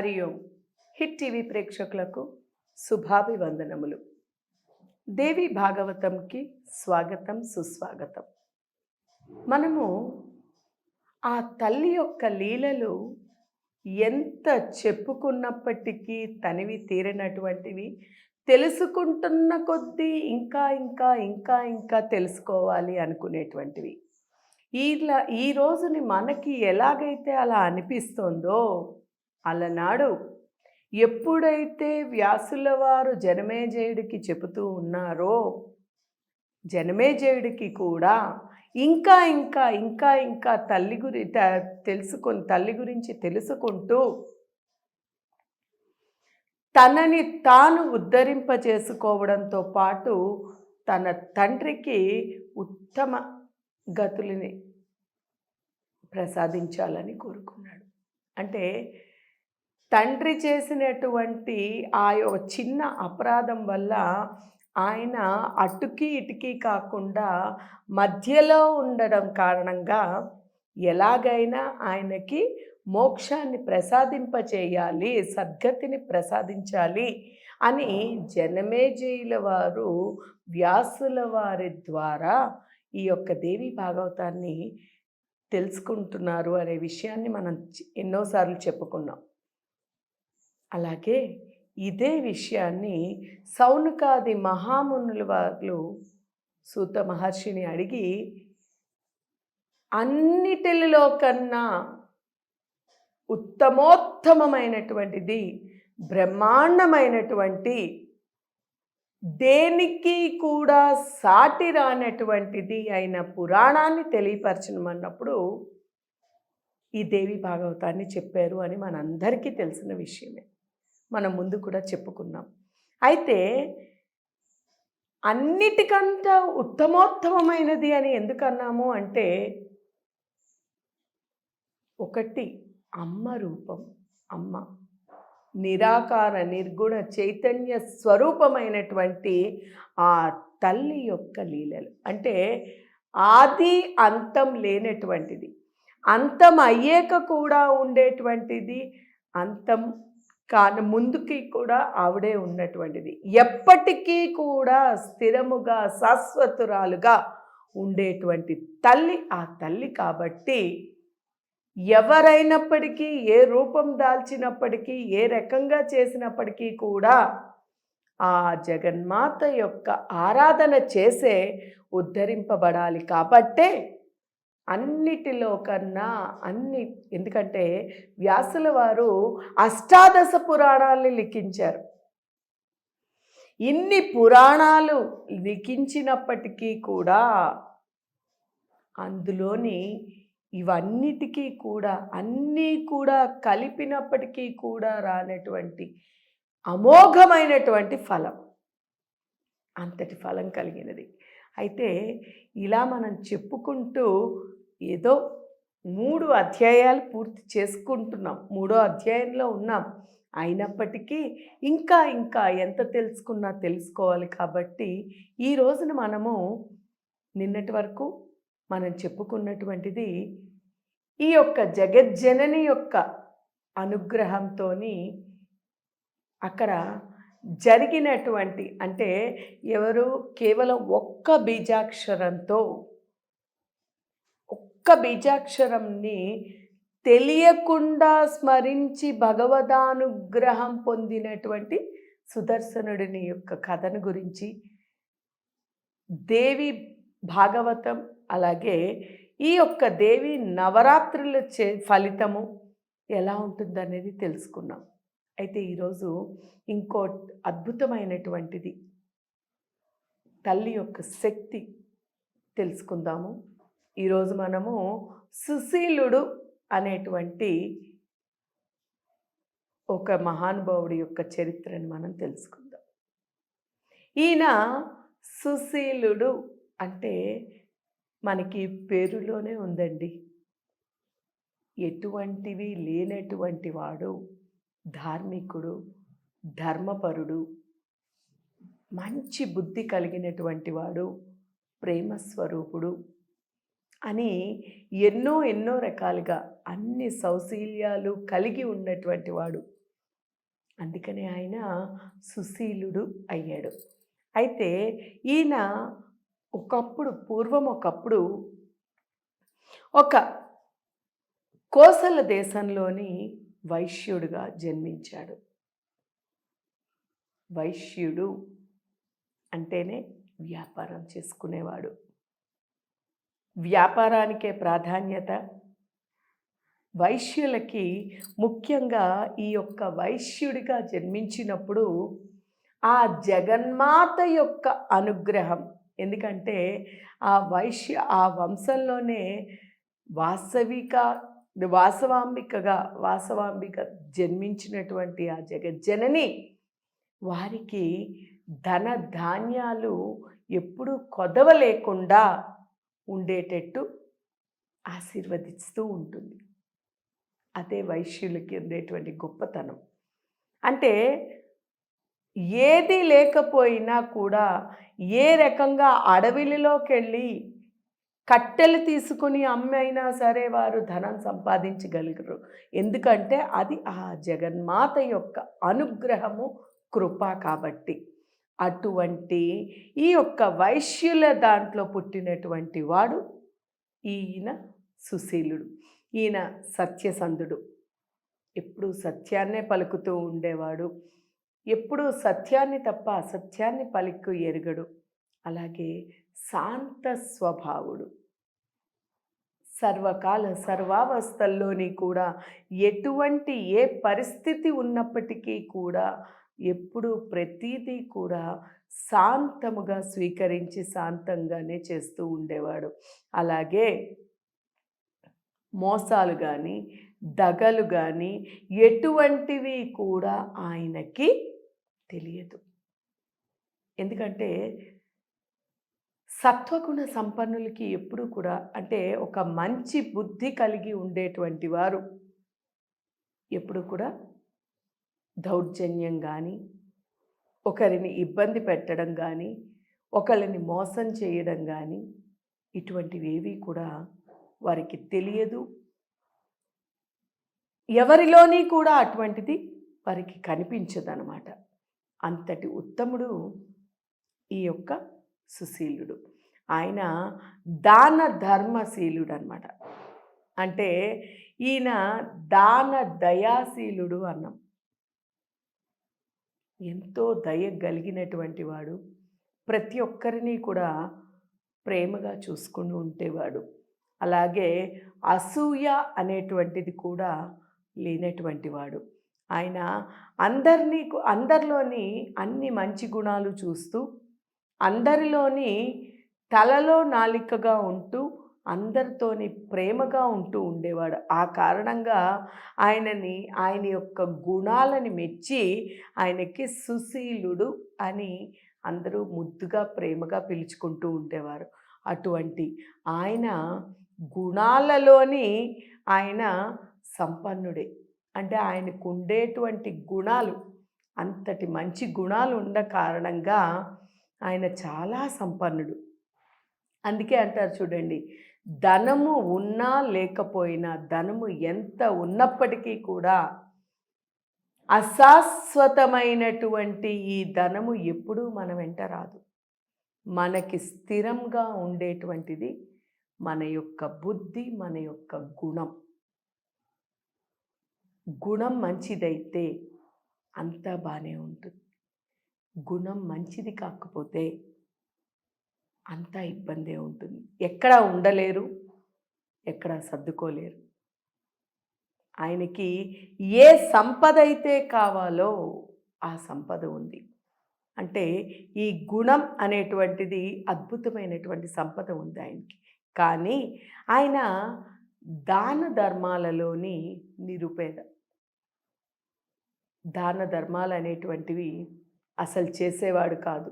హరి ఓం hit TV ప్రేక్షకులకు శుభాభివందనములు. దేవి భాగవతంకి స్వాగతం సుస్వాగతం. మనము ఆ తల్లి యొక్క లీలలు ఎంత చెప్పుకున్నప్పటికీ తనివి తీరినటువంటివి తెలుసుకుంటున్న కొద్దీ ఇంకా ఇంకా ఇంకా ఇంకా తెలుసుకోవాలి అనుకునేటువంటివి. ఇలా ఈ రోజుని మనకి ఎలాగైతే అలా అనిపిస్తోందో అలనాడు. ఎప్పుడైతే వ్యాసుల వారు జనమేజయుడికి చెబుతూ ఉన్నారో జనమేజయుడికి కూడా ఇంకా ఇంకా ఇంకా ఇంకా తల్లి గురి తెలుసుకొని తల్లి గురించి తెలుసుకుంటూ తనని తాను ఉద్ధరింపజేసుకోవడంతో పాటు తన తండ్రికి ఉత్తమ గతులని ప్రసాదించాలని కోరుకున్నాడు. అంటే తండ్రి చేసినటువంటి ఆ యొక్క చిన్న అపరాధం వల్ల ఆయన అటుకి ఇటుకి కాకుండా మధ్యలో ఉండడం కారణంగా ఎలాగైనా ఆయనకి మోక్షాన్ని ప్రసాదింపచేయాలి సద్గతిని ప్రసాదించాలి అని జనమేజయుల వారు వ్యాసుల వారి ద్వారా ఈ యొక్క దేవి భాగవతాన్ని తెలుసుకుంటున్నారు అనే విషయాన్ని మనం ఎన్నోసార్లు చెప్పుకున్నాం. అలాగే ఇదే విషయాన్ని సౌనుకాది మహామునుల వాళ్ళు సూత మహర్షిని అడిగి అన్నిటిలో కన్నా ఉత్తమోత్తమమైనటువంటిది బ్రహ్మాండమైనటువంటి దేనికి కూడా సాటి రానటువంటిది అయిన పురాణాన్ని తెలియపరచమన్నప్పుడు ఈ దేవి భాగవతాన్ని చెప్పారు అని మనందరికీ తెలిసిన విషయమే. మనం ముందు కూడా చెప్పుకున్నాం. అయితే అన్నిటికంట ఉత్తమోత్తమమైనది అని ఎందుకన్నాము అంటే ఒకటి అమ్మ రూపం అమ్మ. నిరాకార నిర్గుణ చైతన్య స్వరూపమైనటువంటి ఆ తల్లి యొక్క లీలలు. అంటే ఆది అంతం లేనటువంటిది. అంతం అయ్యాక కూడా ఉండేటువంటిది అంతం కానీ ముందుకి కూడా ఆవిడే ఉన్నటువంటిది. ఎప్పటికీ కూడా స్థిరముగా శాశ్వతురాలుగా ఉండేటువంటి తల్లి ఆ తల్లి కాబట్టి ఎవరైనప్పటికీ ఏ రూపం దాల్చినప్పటికీ ఏ రకంగా చేసినప్పటికీ కూడా ఆ జగన్మాత యొక్క ఆరాధన చేసే ఉద్ధరింపబడాలి కాబట్టే అన్నిటిలో కన్నా అన్ని ఎందుకంటే వ్యాసుల వారు అష్టాదశ పురాణాల్ని లిఖించారు. ఇన్ని పురాణాలు లిఖించినప్పటికీ కూడా అందులోని ఇవన్నిటికీ కూడా అన్నీ కూడా కలిపినప్పటికీ కూడా రానటువంటి అమోఘమైనటువంటి ఫలం. అంతటి ఫలం కలిగినది. అయితే ఇలా మనం చెప్పుకుంటూ ఏదో మూడు అధ్యాయాలు పూర్తి చేసుకుంటున్నాం. మూడో అధ్యాయంలో ఉన్నాం. అయినప్పటికీ ఇంకా ఇంకా ఎంత తెలుసుకున్నా తెలుసుకోవాలి కాబట్టి ఈ రోజున మనము నిన్నటి వరకు మనం చెప్పుకున్నటువంటిది ఈ యొక్క జగజ్జనని యొక్క అనుగ్రహంతో అక్కడ జరిగినటువంటి అంటే ఎవరు కేవలం ఒక్క బీజాక్షరంతో ఒక్క బీజాక్షరంని తెలియకుండా స్మరించి భగవదానుగ్రహం పొందినటువంటి సుదర్శనుడిని యొక్క కథను గురించి దేవి భాగవతం అలాగే ఈ యొక్క దేవి నవరాత్రుల చే ఫలితము ఎలా ఉంటుందనేది తెలుసుకున్నాం. అయితే ఈరోజు ఇంకో అద్భుతమైనటువంటిది తల్లి యొక్క శక్తి తెలుసుకుందాము. ఈరోజు మనము సుశీలుడు అనేటువంటి ఒక మహానుభావుడి యొక్క చరిత్రను మనం తెలుసుకుందాం. ఈయన సుశీలుడు అంటే మనకి పేరులోనే ఉందండి. ఎటువంటివి లేనటువంటి వాడు ధార్మికుడు ధర్మపరుడు మంచి బుద్ధి కలిగినటువంటి వాడు ప్రేమ స్వరూపుడు అని ఎన్నో ఎన్నో రకాలుగా అన్ని సౌశీల్యాలు కలిగి ఉన్నటువంటి వాడు. అందుకనే ఆయన సుశీలుడు అయ్యాడు. అయితే ఈయన ఒకప్పుడు పూర్వం ఒకప్పుడు ఒక కోసల దేశంలోని వైశ్యుడుగా జన్మించాడు. వైశ్యుడు అంటేనే వ్యాపారం చేసుకునేవాడు. వ్యాపారానికే ప్రాధాన్యత. వైశ్యులకి ముఖ్యంగా ఈ యొక్క వైశ్యుడిగా జన్మించినప్పుడు ఆ జగన్మాత యొక్క అనుగ్రహం. ఎందుకంటే ఆ వైశ్య ఆ వంశంలోనే వాస్తవిక వాసవాంబికగా వాసవాంబిక జన్మించినటువంటి ఆ జగజ్జనని వారికి ధన ధాన్యాలు ఎప్పుడూ కొదవ లేకుండా ఉండేటట్టు ఆశీర్వదిస్తూ ఉంటుంది. అదే వైశ్యులకి ఉండేటువంటి గొప్పతనం. అంటే ఏది లేకపోయినా కూడా ఏ రకంగా అడవిలోకి వెళ్ళి కట్టెలు తీసుకుని అమ్మైనా సరే వారు ధనం సంపాదించగలిగరు ఎందుకంటే అది ఆ జగన్మాత యొక్క అనుగ్రహము కృప కాబట్టి. అటువంటి ఈ యొక్క వైశ్యుల దాంట్లో పుట్టినటువంటి వాడు ఈయన సుశీలుడు ఈయన సత్యసంధుడు. ఎప్పుడూ సత్యాన్నే పలుకుతూ ఉండేవాడు. ఎప్పుడూ సత్యాన్ని తప్ప అసత్యాన్ని పలికి ఎరగడు. అలాగే శాంత స్వభావుడు. సర్వకాల సర్వావస్థల్లోని కూడా ఎటువంటి ఏ పరిస్థితి ఉన్నప్పటికీ కూడా ఎప్పుడు ప్రతీదీ కూడా శాంతముగా స్వీకరించి శాంతంగానే చేస్తూ ఉండేవాడు. అలాగే మోసాలు కానీ దగలు కానీ ఎటువంటివి కూడా ఆయనకి తెలియదు. ఎందుకంటే సత్వగుణ సంపన్నులకి ఎప్పుడు కూడా అంటే ఒక మంచి బుద్ధి కలిగి ఉండేటువంటి వారు ఎప్పుడు కూడా దౌర్జన్యం కానీ ఒకరిని ఇబ్బంది పెట్టడం కానీ ఒకరిని మోసం చేయడం కానీ ఇటువంటివి ఏవి కూడా వారికి తెలియదు. ఎవరిలోని కూడా అటువంటిది వారికి కనిపించదనమాట. అంతటి ఉత్తముడు ఈ యొక్క సుశీలుడు. ఆయన దాన ధర్మశీలుడు అనమాట అంటే ఈయన దాన దయాశీలుడు అన్నాం. ఎంతో దయ కలిగినటువంటి వాడు. ప్రతి ఒక్కరిని కూడా ప్రేమగా చూసుకుని ఉండేవాడు. అలాగే అసూయ అనేటువంటిది కూడా లేనటువంటి వాడు. ఆయన అందరినీ అందరిలోని అన్ని మంచి గుణాలు చూస్తూ అందరిలోని తలలో నాలికగా ఉంటూ అందరితోని ప్రేమగా ఉంటూ ఉండేవాడు. ఆ కారణంగా ఆయనని ఆయన యొక్క గుణాలని మెచ్చి ఆయనకి సుశీలుడు అని అందరూ ముద్దుగా ప్రేమగా పిలుచుకుంటూ ఉండేవారు. అటువంటి ఆయన గుణాలలోని ఆయన సంపన్నుడే. అంటే ఆయనకు ఉండేటువంటి గుణాలు అంతటి మంచి గుణాలు ఉన్న కారణంగా ఆయన చాలా సంపన్నుడు. అందుకే అంటారు చూడండి ధనము ఉన్నా లేకపోయినా ధనము ఎంత ఉన్నప్పటికీ కూడా అశాశ్వతమైనటువంటి ఈ ధనము ఎప్పుడూ మన వెంట రాదు. మనకి స్థిరంగా ఉండేటువంటిది మన యొక్క బుద్ధి మన యొక్క గుణం. గుణం మంచిదైతే అంతా బాగానే ఉంటుంది. గుణం మంచిది కాకపోతే అంతా ఇబ్బందే ఉంటుంది. ఎక్కడ ఉండలేరు ఎక్కడ సర్దుకోలేరు. ఆయనకి ఏ సంపద అయితే కావాలో ఆ సంపద ఉంది. అంటే ఈ గుణం అనేటువంటిది అద్భుతమైనటువంటి సంపద ఉంది ఆయనకి. కానీ ఆయన దాన ధర్మాలలోని నిరుపేద. దాన ధర్మాలు అనేటువంటివి అసలు చేసేవాడు కాదు.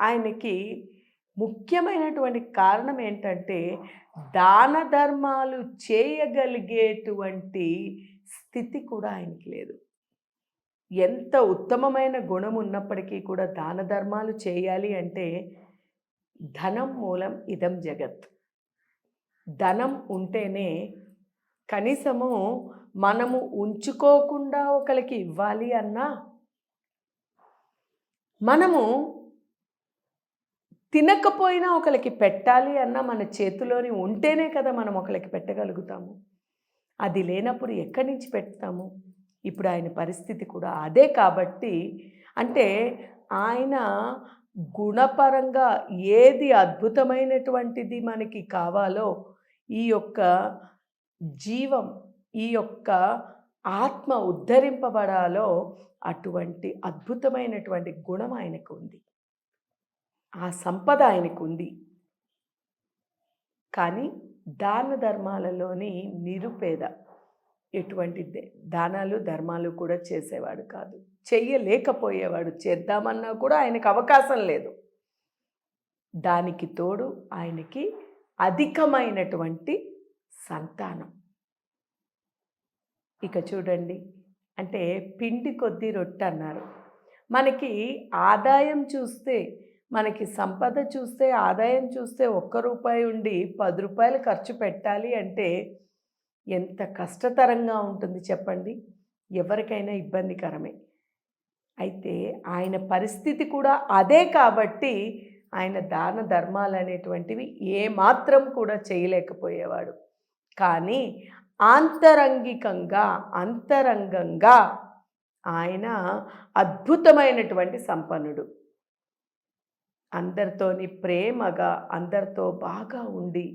ఆయనకి ముఖ్యమైనటువంటి కారణం ఏంటంటే దాన ధర్మాలు చేయగలిగేటువంటి స్థితి కూడా ఆయనకి లేదు. ఎంత ఉత్తమమైన గుణం ఉన్నప్పటికీ కూడా దాన ధర్మాలు చేయాలి అంటే ధనం మూలం ఇదం జగత్. ధనం ఉంటేనే కనీసము మనము ఉంచుకోకుండా ఒకరికి ఇవ్వాలి అన్నా మనము తినకపోయినా ఒకరికి పెట్టాలి అన్న మన చేతిలోని ఉంటేనే కదా మనం ఒకరికి పెట్టగలుగుతాము. అది లేనప్పుడు ఎక్కడి నుంచి పెడతాము? ఇప్పుడు ఆయన పరిస్థితి కూడా అదే కాబట్టి అంటే ఆయన గుణపరంగా ఏది అద్భుతమైనటువంటిది మనకి కావాలో ఈ యొక్క జీవం ఈ యొక్క ఆత్మ ఉద్ధరింపబడాలో అటువంటి అద్భుతమైనటువంటి గుణం ఆయనకు ఉంది. ఆ సంపద ఆయనకు ఉంది కానీ దాన ధర్మాలలోని నిరుపేద ఎటువంటిదే దానాలు ధర్మాలు కూడా చేసేవాడు కాదు. చెయ్యలేకపోయేవాడు. చేద్దామన్నా కూడా ఆయనకు అవకాశం లేదు. దానికి తోడు ఆయనకి అధికమైనటువంటి సంతానం. ఇక చూడండి. అంటే పిండి కొద్ది రొట్టె అన్నారు మనకి ఆదాయం చూస్తే మనకి సంపద చూస్తే ఆదాయం చూస్తే ఒక్క రూపాయి ఉండి పది రూపాయలు ఖర్చు పెట్టాలి అంటే ఎంత కష్టతరంగా ఉంటుంది చెప్పండి. ఎవరికైనా ఇబ్బందికరమే. అయితే ఆయన పరిస్థితి కూడా అదే కాబట్టి ఆయన దాన ధర్మాలు అనేటువంటివి ఏమాత్రం కూడా చేయలేకపోయేవాడు. కానీ ఆంతరంగికంగా అంతరంగంగా ఆయన అద్భుతమైనటువంటి సంపన్నుడు. అందరితోని ప్రేమగా అందరితో బాగా ఉండి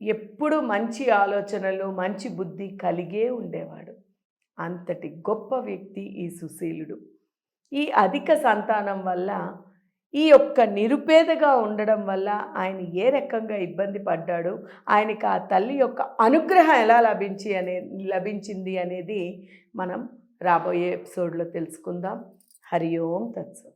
ఎప్పుడు మంచి ఆలోచనలు మంచి బుద్ధి కలిగే ఉండేవాడు. అంతటి గొప్ప వ్యక్తి ఈ సుశీలుడు. ఈ అధిక సంతానం వల్ల ఈ యొక్క నిరుపేదగా ఉండడం వల్ల ఆయన ఏ రకంగా ఇబ్బంది పడ్డాడు ఆయనకి ఆ తల్లి యొక్క అనుగ్రహం ఎలా లభించి అనే లభించింది అనేది మనం రాబోయే ఎపిసోడ్లో తెలుసుకుందాం. హరి ఓం తత్సం.